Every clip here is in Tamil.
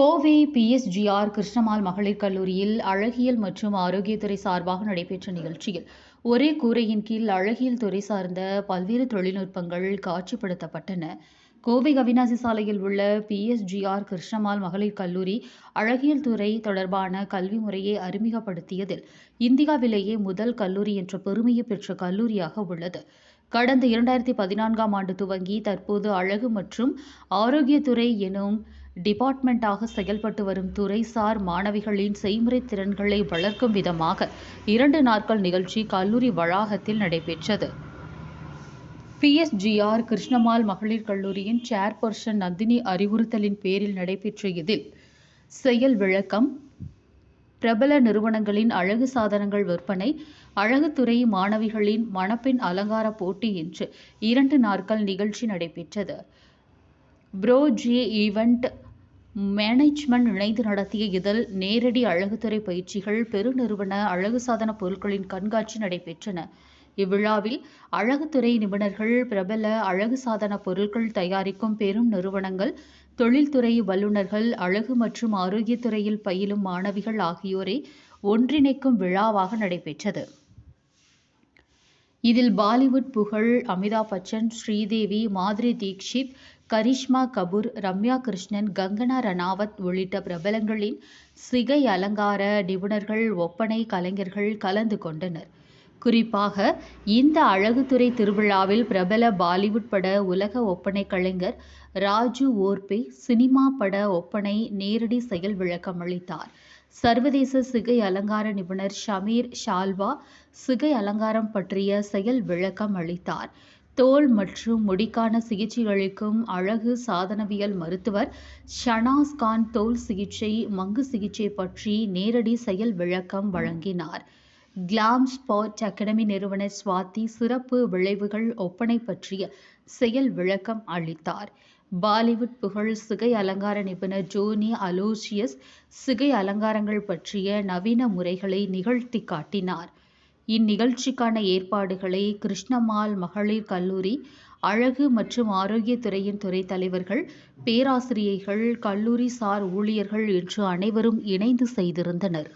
கோவை பிஎஸ்ஜிஆர் கிருஷ்ணமால் மகளிர் கல்லூரியில் அழகியல் மற்றும் ஆரோக்கியத்துறை சார்பாக நடைபெற்ற நிகழ்ச்சியில் ஒரே கூரையின் கீழ் அழகியல் துறை சார்ந்த பல்வேறு தொழில்நுட்பங்கள் காட்சிப்படுத்தப்பட்டன. கோவை கவினாசி சாலையில் உள்ள பிஎஸ்ஜிஆர் கிருஷ்ணமால் மகளிர் கல்லூரி அழகியல் துறை தொடர்பான கல்வி முறையை அறிமுகப்படுத்தியதில் இந்தியாவிலேயே முதல் கல்லூரி என்ற பெருமையை பெற்ற கல்லூரியாக உள்ளது. கடந்த இரண்டாயிரத்தி பதினான்காம் ஆண்டு துவங்கி தற்போது அழகு மற்றும் ஆரோக்கியத்துறை எனும் டிபார்ட்மெண்ட்டாக செயல்பட்டு வரும் துறைசார் மாணவிகளின் செய்முறை திறன்களை வளர்க்கும் விதமாக இரண்டு நாட்கள் நிகழ்ச்சி கல்லூரி வளாகத்தில் நடைபெற்றது. பிஎஸ்ஜிஆர் கிருஷ்ணமால் மகளிர் கல்லூரியின் சேர்பர்சன் நந்தினி அறிவுறுத்தலின் பேரில் நடைபெற்ற இதில் செயல் விளக்கம் பிரபல நிறுவனங்களின் அழகு சாதனங்கள் விற்பனை அழகுத்துறை மாணவிகளின் மணப்பெண் அலங்கார போட்டி என்று இரண்டு நாட்கள் நிகழ்ச்சி நடைபெற்றது. ப்ரோஜே ஈவெண்ட் மேனேஜ்மெண்ட் இணைந்து நடத்திய இதில் நேரடி அழகுத்துறை பயிற்சிகள் பெருநிறுவன அழகு சாதன பொருட்களின் கண்காட்சி நடைபெற்றன. இவ்விழாவில் அழகுத்துறை நிபுணர்கள் பிரபல அழகு சாதன பொருட்கள் தயாரிக்கும் பெரும் நிறுவனங்கள் தொழில்துறை வல்லுநர்கள் அழகு மற்றும் ஆரோக்கியத்துறையில் பயிலும் மாணவிகள் ஆகியோரை ஒன்றிணைக்கும் விழாவாக நடைபெற்றது. இதில் பாலிவுட் புகழ் அமிதாப் பச்சன் ஸ்ரீதேவி மாதுரி தீக்ஷித் கரிஷ்மா கபூர் ரம்யா கிருஷ்ணன் கங்கனா ரணாவத் உள்ளிட்ட பிரபலங்களின் சிகை அலங்கார நிபுணர்கள் ஒப்பனை கலைஞர்கள் கலந்து கொண்டனர். குறிப்பாக இந்த அழகுத்துறை திருவிழாவில் பிரபல பாலிவுட் பட உலக ஒப்பனை கலைஞர் ராஜு ஓர்பே சினிமா பட ஒப்பனை நேரடி செயல் விளக்கம் அளித்தார் சர்வதேச சிகை அலங்கார நிபுணர் ஷமீர் ஷால்வா சிகை அலங்காரம் பற்றிய செயல் விளக்கம் அளித்தார். தோல் மற்றும் முடிக்கான சிகிச்சைகளுக்கும் அழகு சாதனவியல் மருத்துவர் ஷனாஸ் கான் தோல் சிகிச்சை மங்கு சிகிச்சை பற்றி நேரடி செயல் விளக்கம் வழங்கினார். கிளாம் ஸ்பாட் அகாடமி நிறுவனர் சுவாதி சிறப்பு விளைவுகள் ஒப்பனை பற்றிய செயல் விளக்கம் அளித்தார். பாலிவுட் புகழ் சிகை அலங்கார நிபுணர் ஜோனி அலோசியஸ் சிகை அலங்காரங்கள் பற்றிய நவீன முறைகளை நிகழ்த்தி காட்டினார். இந்நிகழ்ச்சிக்கான ஏற்பாடுகளை கிருஷ்ணமால் மகளிர் கல்லூரி அழகு மற்றும் ஆரோக்கியத்துறையின் துறை தலைவர்கள் பேராசிரியைகள் கல்லூரி சார் ஊழியர்கள் என்று அனைவரும் இணைந்து செய்திருந்தனர்.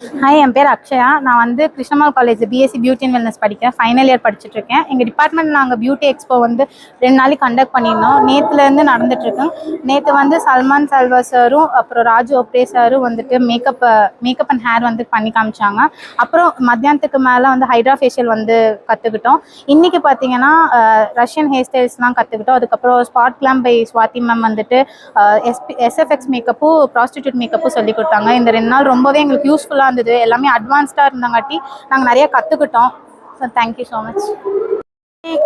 ஹாய் என் பேர் அக்ஷயா. நான் வந்து Krishnammal college BSc beauty and wellness படிக்கிறேன். ஃபைனல் இயர் படிச்சுட்டு இருக்கேன் எங்கள் டிபார்ட்மெண்ட் நாங்கள் பியூட்டி எக்ஸ்போ வந்து ரெண்டு நாளைக்கு கண்டக்ட் பண்ணியிருந்தோம். நேற்றுலேருந்து நடந்துட்டுருக்கு நேற்று வந்து சல்மான் சல்வா சாரும் அப்புறம் ராஜு ஒப்ரே சாரும் வந்துட்டு மேக்கப் மேக்கப் அண்ட் ஹேர் வந்து பண்ணி காமிச்சாங்க. அப்புறம் மத்தியானத்துக்கு மேலே வந்து ஹைட்ரா ஃபேஷியல் வந்து கற்றுக்கிட்டோம் இன்றைக்கி பார்த்தீங்கன்னா ரஷ்யன் ஹேர் ஸ்டைல்ஸ்லாம் கற்றுக்கிட்டோம் அதுக்கப்புறம் spot glam by Swathi ma'am வந்துட்டு எஸ்பி எஸ்எஃப்எக்ஸ் மேக்கப்பும் ப்ராஸ்டியூட் மேக்கப்பும் சொல்லி கொடுத்தாங்க. இந்த ரெண்டு நாள் ரொம்பவே எங்களுக்கு யூஸ்ஃபுல்லாக இருந்தது எல்லாமே அட்வான்ஸ்டாக இருந்தங்காட்டி நாங்கள் நிறைய கற்றுக்கிட்டோம் ஸோ தேங்க்யூ ஸோ மச்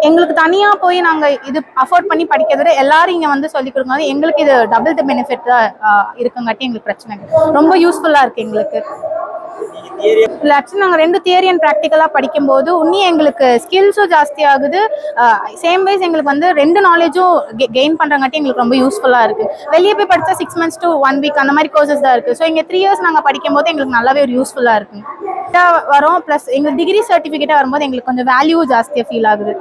எங்களுக்கு தனியாக போய் நாங்கள் இது அஃபோர்ட் பண்ணி படிக்கிறத எல்லாரும் இங்கே வந்து சொல்லி கொடுக்கும்போது எங்களுக்கு இது டபுள் த பெனிஃபிட் இருக்குங்காட்டி எங்களுக்கு பிரச்சனை ரொம்ப யூஸ்ஃபுல்லாக இருக்குது எங்களுக்கு. இல்லை ஆக்சுவலி நாங்கள் ரெண்டு தியரி அண்ட் ப்ராக்டிக்கலாக படிக்கும்போது இன்னும் எங்களுக்கு ஸ்கில்ஸும் ஜாஸ்தி ஆகுது. சேம் வைஸ் எங்களுக்கு வந்து ரெண்டு நாலேஜும் கெயின் பண்ணுறங்காட்டி எங்களுக்கு ரொம்ப யூஸ்ஃபுல்லாக இருக்குது வெளியே போய் படித்தா six months to one week அந்த மாதிரி கோர்சஸ் தான் இருக்குது ஸோ இங்கே த்ரீ இயர்ஸ் நாங்கள் படிக்கும்போது எங்களுக்கு நல்லாவே ஒரு யூஸ்ஃபுல்லாக இருக்குங்க வரோம் ப்ளஸ் எங்களுக்கு டிகிரி சர்டிஃபிகேட்டாக வரும்போது எங்களுக்கு கொஞ்சம் வேல்யூ ஜாஸ்தியாக ஃபீல் ஆகுது.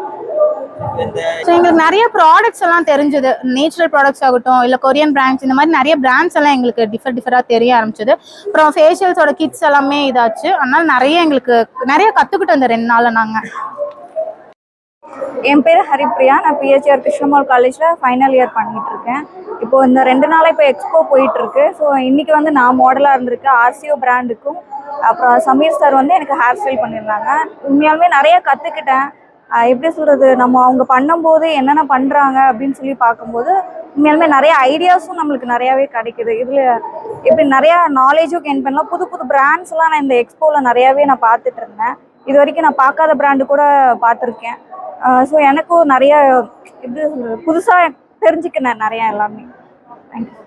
ஸோ எங்களுக்கு நிறைய ப்ராடக்ட்ஸ் எல்லாம் தெரிஞ்சது. நேச்சுரல் ப்ராடக்ட்ஸ் ஆகட்டும் இல்லை கொரியன் பிராண்ட்ஸ் இந்த மாதிரி நிறைய பிராண்ட்ஸ் எல்லாம் எங்களுக்கு டிஃபர் டிஃபராக தெரிய ஆரம்பிச்சது. அப்புறம் ஃபேஷியல்ஸோட கிட்ஸ் எல்லாமே இதாச்சு. அதனால நிறைய எங்களுக்கு நிறைய கற்றுக்கிட்டோம் இந்த ரெண்டு நாளில் நாங்கள் என் பேர் ஹரிப்ரியா. நான் பிஹெச்ஆர் கிருஷ்ணமால் காலேஜில் ஃபைனல் இயர் பண்ணிட்டு இருக்கேன். இப்போ இந்த ரெண்டு நாளாக இப்போ எக்ஸ்போ போயிட்டு இருக்கு. ஸோ இன்னைக்கு வந்து நான் மாடலாக இருந்திருக்கேன். ஆர்சிஓ பிராண்டுக்கும் அப்புறம் சமீர் சார் வந்து எனக்கு ஹேர் ஸ்டைல் பண்ணியிருந்தாங்க. உண்மையாலுமே நிறைய கற்றுக்கிட்டேன் எப்படி சொல்கிறது நம்ம அவங்க பண்ணும்போது என்னென்ன பண்ணுறாங்க அப்படின்னு சொல்லி பார்க்கும்போது உண்மையாலுமே நிறைய ஐடியாஸும் நம்மளுக்கு நிறையாவே கிடைக்குது. இதில் இப்படி நிறையா நாலேஜும் கெயின் பண்ணலாம். புது புது பிராண்ட்ஸ்லாம் நான் இந்த எக்ஸ்போவில் நிறையாவே நான் பார்த்துட்டு இருந்தேன். இது வரைக்கும் நான் பார்க்காத பிராண்டு கூட பார்த்துருக்கேன். ஸோ எனக்கும் நிறைய எப்படி சொல்கிறது புதுசாக தெரிஞ்சுக்கினேன் நிறையா எல்லாமே. தேங்க்யூ